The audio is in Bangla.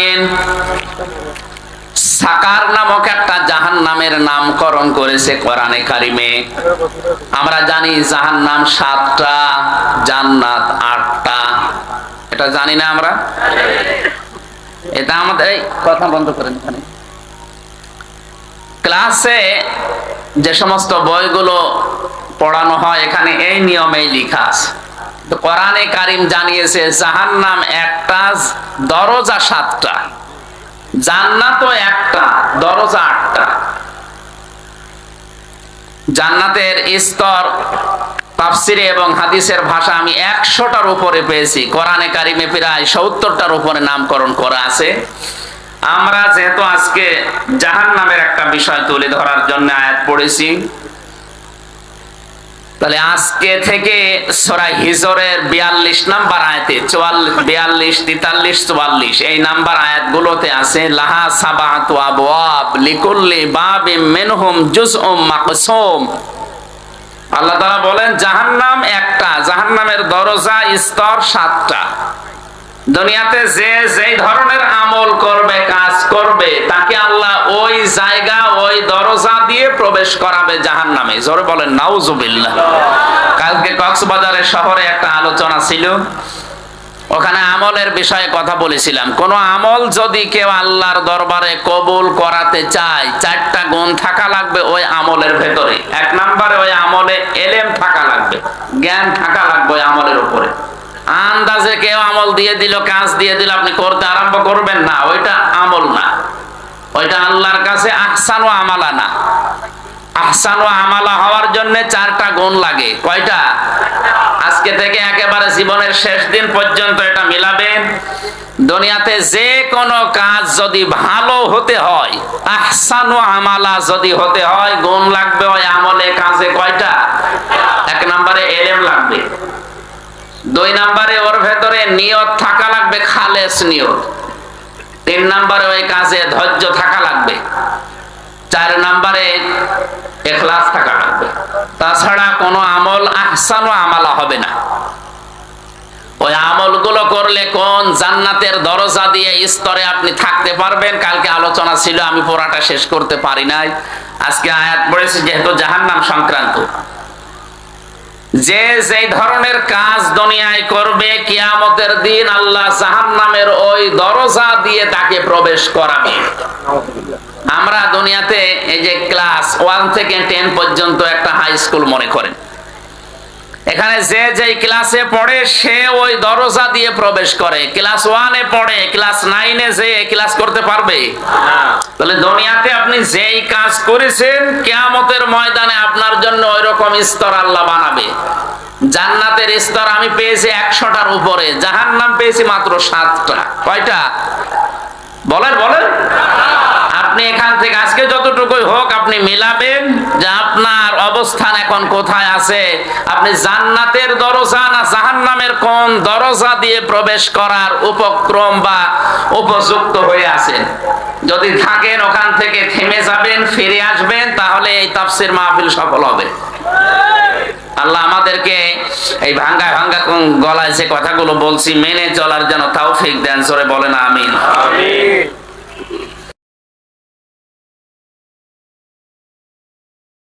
আলামিন সাকার নামক একটা জাহান নামের নামকরণ করেছে কোরআনে কারিমে। আমরা জানি জাহান নাম সাতটা, জান্নাত আটটা। এটা জানি না আমরা? এটা আমাদের এই কথা বন্ধ করেন ক্লাসে যে সমস্ত বইগুলো পড়ানো হয়, এখানে এই নিয়মেই লিখা আছে। কোরআনে কারিম জানিয়েছে জাহান নাম একটা, দরজা সাতটা। জান্নাতও একটা, দরজা আটটা। জান্নাতের স্তর, তাফসিরে এবং হাদিসের ভাষা আমি একশোটার উপরে পেয়েছি। কোরআনে কারিমে প্রায় সত্তরটার উপরে নামকরণ করা আছে। আমরা যেহেতু আজকে জাহান নামের একটা বিষয় তুলে ধরার জন্য আয়াত পড়েছি তাহলে আজকে থেকে সরাই হিজরের বিয়াল্লিশ নাম্বার আয়াতে, চুয়াল্লিশ, বিয়াল্লিশ, তেতাল্লিশ, চুয়াল্লিশ, এই নাম্বার আয়াতগুলোতে আছে, লাহা সাবাহাতু আবওয়াব লিকুল্লি বাবি মেনহুম জুস জুজউম মাকসুম। আল্লাহ তাআলা বলেন, জাহান্নাম একটা, জাহান্নামের দরজা স্তর সাতটা। দুনিয়াতে যে যেই ধরনের আমল করবে, কাজ করবে, তাকে আল্লাহ ওই জায়গা, ওই দরজা দিয়ে প্রবেশ করাবে জাহান নামে জোরে বলেন, নাউজুবিল্লাহ। কালকে কক্সবাজারের শহরে একটা আলোচনা ছিল। ওখানে আমলের বিষয়ে কথা বলেছিলাম। কোন আমল যদি কেউ আল্লাহর দরবারে কবুল করাতে চায়, চারটা গুণ থাকা লাগবে ওই আমলের ভেতরে। এক নম্বরে ওই আমলে এলেম থাকা লাগবে, জ্ঞান থাকা লাগবে ওই আমলের উপরে। আন্দাজে কেউ আমল দিয়ে দিল, কাজ দিয়ে দিল, আপনি করতে আরম্ভ করবেন না। ওইটা আমল না। ওইটা আল্লাহর কাছে আহসান ও আমালা না। আহসান ও আমালা হওয়ার জন্য চারটা গুণ লাগে। কয়টা? আজকে থেকে একেবারে জীবনের শেষ দিন পর্যন্ত এটা মিলাবেন দুনিয়াতে যে কোনো কাজ যদি ভালো হতে হয়, আহসান ও আমালা যদি হতে হয়, গুণ লাগবে ওই আমলে কাজে কয়টা? এক নম্বরে এলেম লাগবে। দুই নম্বরে ওর ভেতরে নিয়ত থাকা লাগবে, খালেস নিয়ত। তিন নম্বরে ওই কাজে ধৈর্য থাকা লাগবে। চার নম্বরে এখলাস থাকা লাগবে। তাছাড়া কোনো আমল আহসান ও আমালা হবে না। ওই আমলগুলো করলে কোন জান্নাতের দরজা দিয়ে স্তরে আপনি থাকতে পারবেন? কালকে আলোচনা ছিল, আমি পড়াটা শেষ করতে পারি নাই। আজকে আয়াত পড়েছি, যেহেতু জাহান্নাম সংক্রান্ত। যে সেই ধরনের কাজ দুনিয়ায় করবে, কিয়ামতের দিন আল্লাহ জাহান্নামের ওই দরজা দিয়ে তাকে প্রবেশ করাবে। আমরা দুনিয়াতে এই যে ক্লাস ওয়ান থেকে টেন পর্যন্ত একটা হাই স্কুল মনে করেন। এখানে যে যেই ক্লাসে পড়ে সে ওই দরজা দিয়ে প্রবেশ করে। ক্লাস ওয়ানে পড়ে ক্লাস নাইনে যে ক্লাস করতে পারবে? তাহলে দুনিয়াতে আপনি যেই কাজ করেছেন কেয়ামতের ময়দানে আপনার জন্য ওই রকম স্তর আল্লাহ বানাবে। জান্নাতের স্তর আমি পেয়েছি একশোটার উপরে জাহান নাম পেয়েছি মাত্র সাতটা। কয়টা? বলেন বলেন। আপনি এখান থেকে আজকে যতটুকুই হোক আপনি মিলাবেন যে আপনার অবস্থান এখন কোথায় আছে। আপনি জান্নাতের দরজা না জাহান্নামের কোন দরজা দিয়ে প্রবেশ করার উপক্রম বা উপযুক্ত হয়ে আছেন? যদি থাকেন ওখান থেকে থেমে যাবেন, ফিরে আসবেন, তাহলে এই তাফসির মাহফিল সফল হবে। আল্লাহ আমাদেরকে এই ভাঙ্গা ভাঙ্গা গলায় যে কথাগুলো বলছি, মেনে চলার জন্য তৌফিক দেন সরে বলেন আমিন।